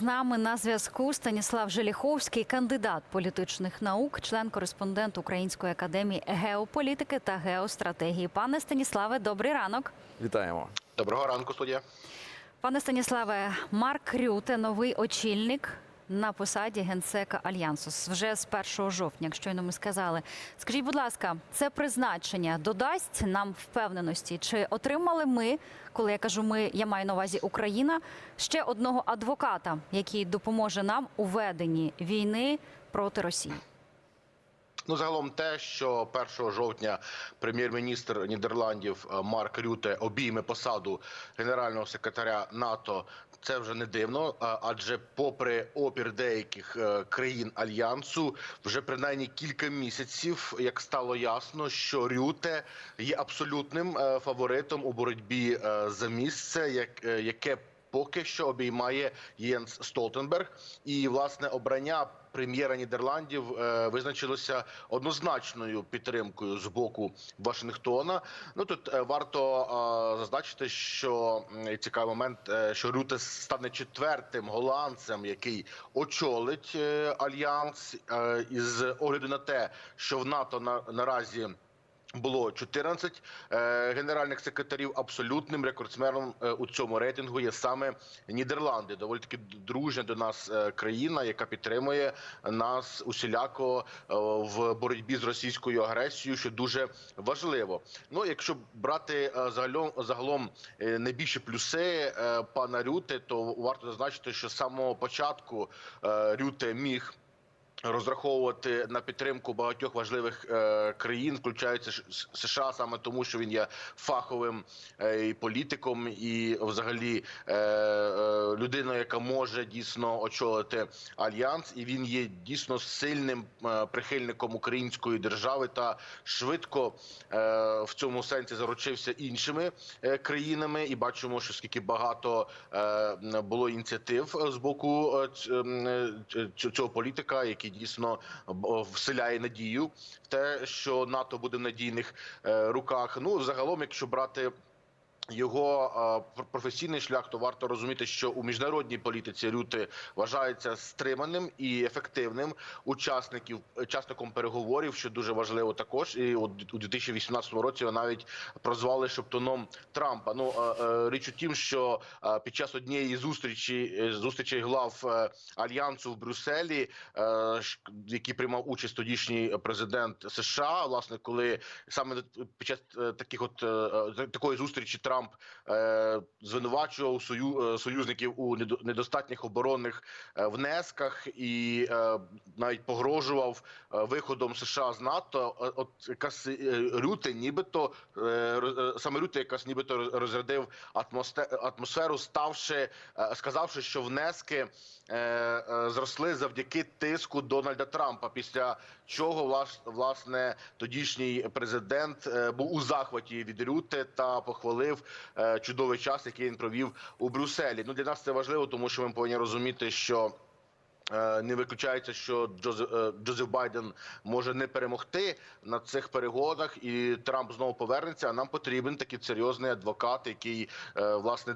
з нами на зв'язку Станіслав Желіховський, кандидат політичних наук, член-кореспондент Української академії геополітики та геостратегії. Пане Станіславе, добрий ранок. Вітаємо. Доброго ранку, студія. Пане Станіславе, Марк Рюте, новий очільник на посаді генсека Альянсу вже з 1 жовтня, як щойно ми сказали. Скажіть, будь ласка, це призначення додасть нам впевненості? Чи отримали ми, коли я кажу ми, я маю на увазі Україна, ще одного адвоката, який допоможе нам у веденні війни проти Росії? Ну, загалом, те, що 1 жовтня прем'єр-міністр Нідерландів е, Марк Рюте обійме посаду генерального секретаря НАТО. Це вже не дивно, адже, попри опір деяких е, країн альянсу, вже принаймні кілька місяців, як стало ясно, що Рюте є абсолютним е, фаворитом у боротьбі е, за місце, е, яке поки що обіймає Єнс Столтенберг, і власне обрання прем'єра Нідерландів е, визначилося однозначною підтримкою з боку Вашингтона. Ну тут е, варто е, зазначити, що цікавий момент, що Рюте стане четвертим голландцем, який очолить альянс, із огляду на те, що в НАТО на наразі. Було 14 е, генеральних секретарів. Абсолютним рекордсменом е, у цьому рейтингу є саме Нідерланди. Доволі таки дружня до нас е, країна, яка підтримує нас усіляко в боротьбі з російською агресією, що дуже важливо. Ну, якщо брати загалом загалом найбільші плюси пана Рюте, то варто зазначити, що з самого початку Рюте міг розраховувати на підтримку багатьох важливих е, країн, включаючи США, саме тому, що він є фаховим е, і політиком, і взагалі е, людиною, яка може дійсно очолити альянс, і він є дійсно сильним прихильником української держави та швидко в цьому сенсі заручився іншими країнами. І бачимо, що скільки багато було ініціатив з боку цього політика, який дійсно вселяє надію в те, що НАТО буде в надійних е, руках. Ну загалом, якщо брати. Його е, професійний шлях, то варто розуміти, що у міжнародній політиці Рюти вважається стриманим і ефективним учасників учасником переговорів, що дуже важливо також. І у 2018 році його навіть прозвали шептуном Трампа. Ну е, е, річ у тім, що е, під час однієї зустрічі е, зустрічей глав е, альянсу в Брюсселі, е, в якій приймав участь тодішній президент США, власне, коли саме під час е, таких от е, е, такої зустрічі Трамп е, звинувачував сою, е, союзників у недо- недостатніх оборонних е, внесках і е, навіть погрожував е, виходом США з НАТО. От якраз Рюте, нібито е, саме Рюте, якраз нібито розрядив атмосферу, ставши сказавши, що внески е, зросли завдяки тиску Дональда Трампа. Після чого влас- власне тодішній президент був у захваті від Рюте та похвалив е, чудовий час, який він провів у Брюсселі. Ну для нас це важливо, тому що ми повинні розуміти, що. Е, Не виключається, що Джозеф, е, Джозеф Байден може не перемогти на цих перегонах, і Трамп знову повернеться. А нам потрібен такий серйозний адвокат, який е, власне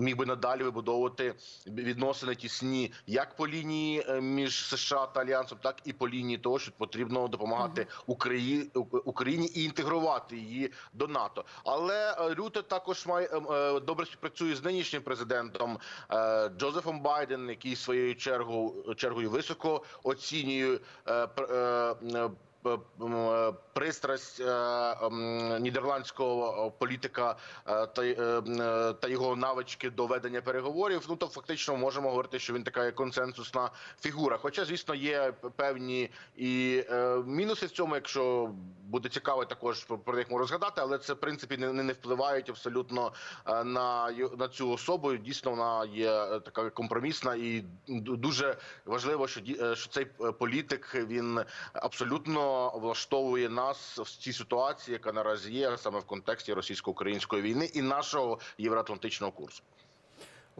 міг би надалі вибудовувати відносини тісні як по лінії між США та Альянсом, так і по лінії того, що потрібно допомагати Україні Україні і інтегрувати її до НАТО. Але Рюте також має е, е, добре співпрацює з нинішнім президентом Джозефом Байден, який своєю чергою чергою високо оцінюю е, е, пристрасть нідерландського політика та, його навички до ведення переговорів. Ну то фактично можемо говорити, що він така є консенсусна фігура. Хоча, звісно, є певні і е, мінуси в цьому, якщо буде цікаво, також про, них можу розгадати, але це в принципі не, не впливають абсолютно е, на, на цю особу. Дійсно, вона є е, така компромісна і дуже важливо, що що цей політик він абсолютно влаштовує нас в цій ситуації, яка наразі є саме в контексті російсько-української війни і нашого євроатлантичного курсу.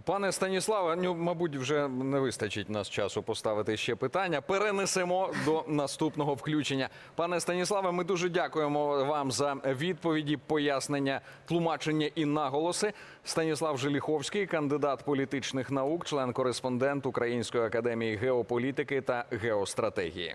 Пане Станіславе, ну, мабуть, вже не вистачить нас часу поставити ще питання. Перенесемо до наступного включення. Пане Станіславе, ми дуже дякуємо вам за відповіді, пояснення, тлумачення і наголоси. Станіслав Желіховський, кандидат політичних наук, член-кореспондент Української академії геополітики та геостратегії.